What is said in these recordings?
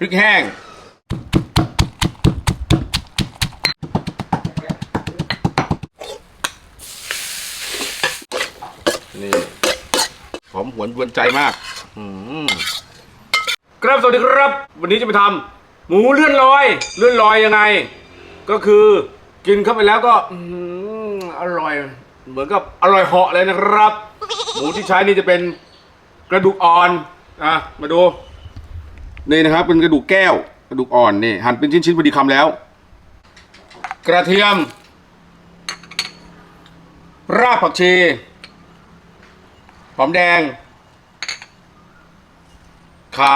พริกแห้ง นี่หอมหวนยวนใจมาก อืม ครับสวัสดีครับ วันนี้จะมาทำหมูเลื่อนลอยเลื่อนลอยยังไง ก็คือกินเข้าไปแล้วก็อืมอร่อย เหมือนกับอร่อยเหาะเลยนะครับ หมูที่ใช้นี่จะเป็นกระดูกอ่อนอะมาดู นี่นะครับเป็นกระดูกแก้ว กระดูกอ่อนนี่หั่นเป็นชิ้นๆพอดีคำแล้ว กระเทียม รากผักชี หอมแดงข่า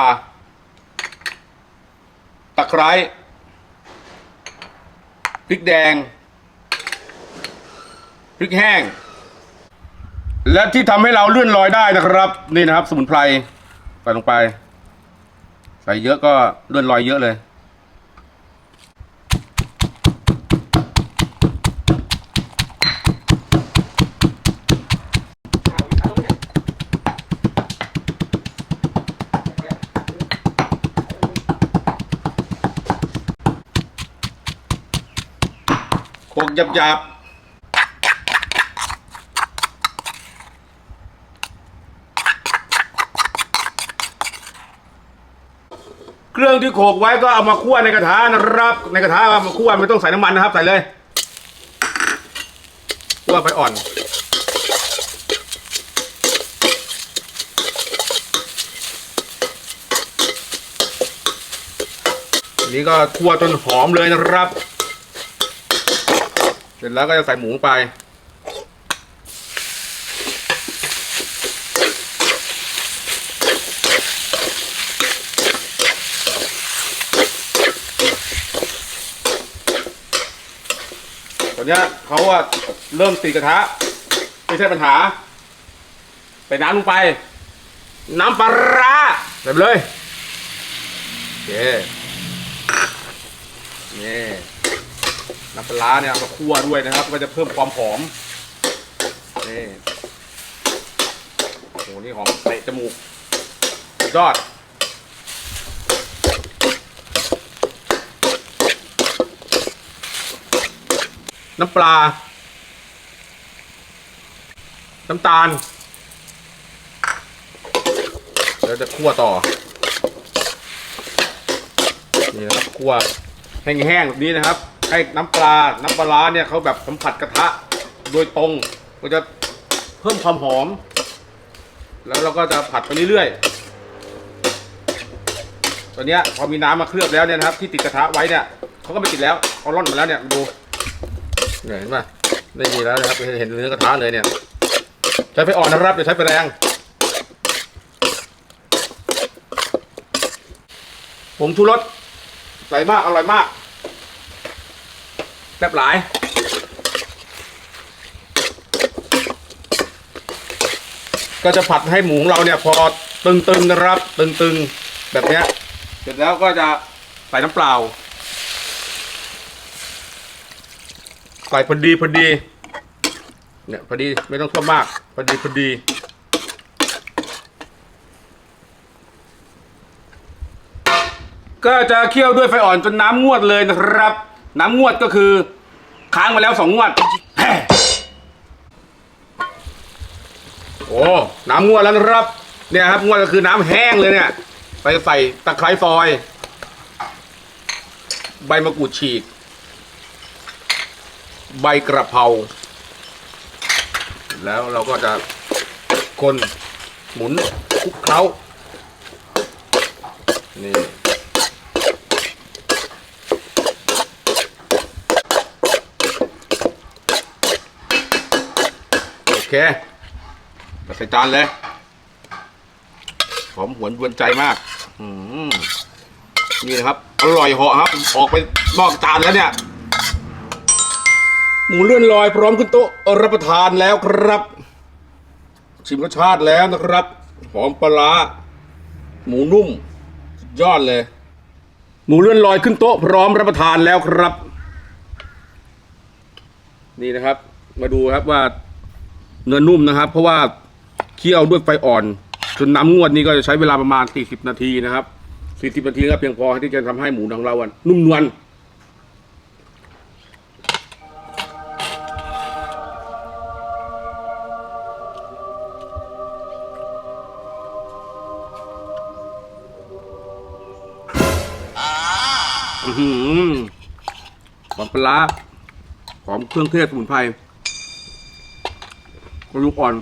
ตะไคร้พริกแดง พริกแห้ง และที่ทำให้เราเลื่อนลอยได้นะครับ นี่นะครับ สมุนไพรใส่ลงไป ใส่เยอะก็เลื่อนลอยเยอะเลยโขลกหยาบๆ รื่องที่โขกไว้ก็เอามาคั่วในกระทะนะครับ ในกระทะเอามาคั่วไม่ต้องใส่น้ำมันนะครับใส่เลยคั่วไฟอ่อนนนี้ก็คั่วจนหอมเลยนะครับ เสร็จแล้วก็จะใส่หมูไป อนเนี้ยเขาว่าเริ่มติดกระทะ ไม่ใช่ปัญหา ใส่น้ำลงไป น้ำปลาร้าใส่ไปเลยโอเคนี่น้ำปลาร้าเนี่ยมาคั่วด้วยนะครับ ก็จะเพิ่มความหอมนี่โอ้โหนี่หอมเตะจมูกยอด น้ำปลา น้ำตาล แล้วจะคั่วต่อ นี่นะครับคั่วแห้งๆแบบนี้นะครับ ให้น้ำปลา น้ำปลาร้าเนี่ยเขาแบบสัมผัสกระทะโดยตรงก็จะเพิ่มความหอม แล้วเราก็จะผัดไปเรื่อยๆ ตอนเนี้ยพอมีน้ำมาเคลือบแล้วเนี่ยนะครับ ที่ติดกระทะไว้เนี่ยเขาก็ไม่ติดแล้วเขาร่อนมาแล้วเนี่ยดู เนี่ยเห็นป่ะได้ดีแล้วนะครับเห็นเนื้อกระทะเลยเนี่ย ใช้ไฟอ่อนนะครับอย่าใช้ไฟแรงผงชูรสใส่มากอร่อยมากแซ่บหลายก็จะผัดให้หมูของเราเนี่ยพอตึงๆนะครับ ตึงๆ แบบเนี้ย เสร็จแล้วก็จะใส่น้ำเปล่า ใส่พอดีพอดี เนี่ยพอดีไม่ต้องท่วมมากพอดีพอดีก็จะเคี่ยวด้วยไฟอ่อนจนน้ำงวดเลยนะครับ น้ำงวดก็คือ ค้างมาแล้วสองงวด โอ้ น้ำงวดแล้วนะครับ เนี่ยครับงวดก็คือน้ำแห้งเลยเนี่ย ไปใส่ตะไคร้ซอย ใบมะกรูดฉีก ใบกระเพราแล้วเราก็จะคนหมุนคลุกเคล้า นี่ โอเคมาใส่จานเลยหอมหวนวนใจมาก อืมนี่นะครับ อร่อยเหาะครับ ออกไปนอกจานแล้วเนี่ย มูเลื่อนลอยพร้อมขึ้นโต๊ะรับประทานแล้วครับ ชิมรสชาติแล้วนะครับหอมปลาหมูนุ่มยอดเลย หมูเลื่อนลอยขึ้นโต๊ะพร้อมรับประทานแล้วครับ นี่นะครับ มาดูครับว่าเนื้อนุ่มนะครับ เพราะว่าเคี่ยวด้วยไฟอ่อนจนน้ำงวดนี่ก็จะใช้เวลาประมาณ 40 นาทีนะครับสี่สิบนาทีก็เพียงพอที่จะทำให้หมูของเรานุ่มนวล อือหือหอมปลาหอมเครื่องเทศสมุนไพรกระดูกอ่อน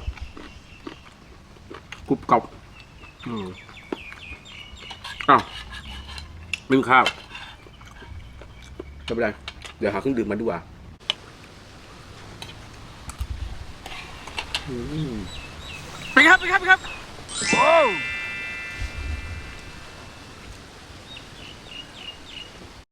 กรุบกรอบอืมอ้าวนึ่งข้าวไม่เป็นไรเดี๋ยวหาเครื่องดื่มมาดีกว่าไปครับไปครับไปครับโอ้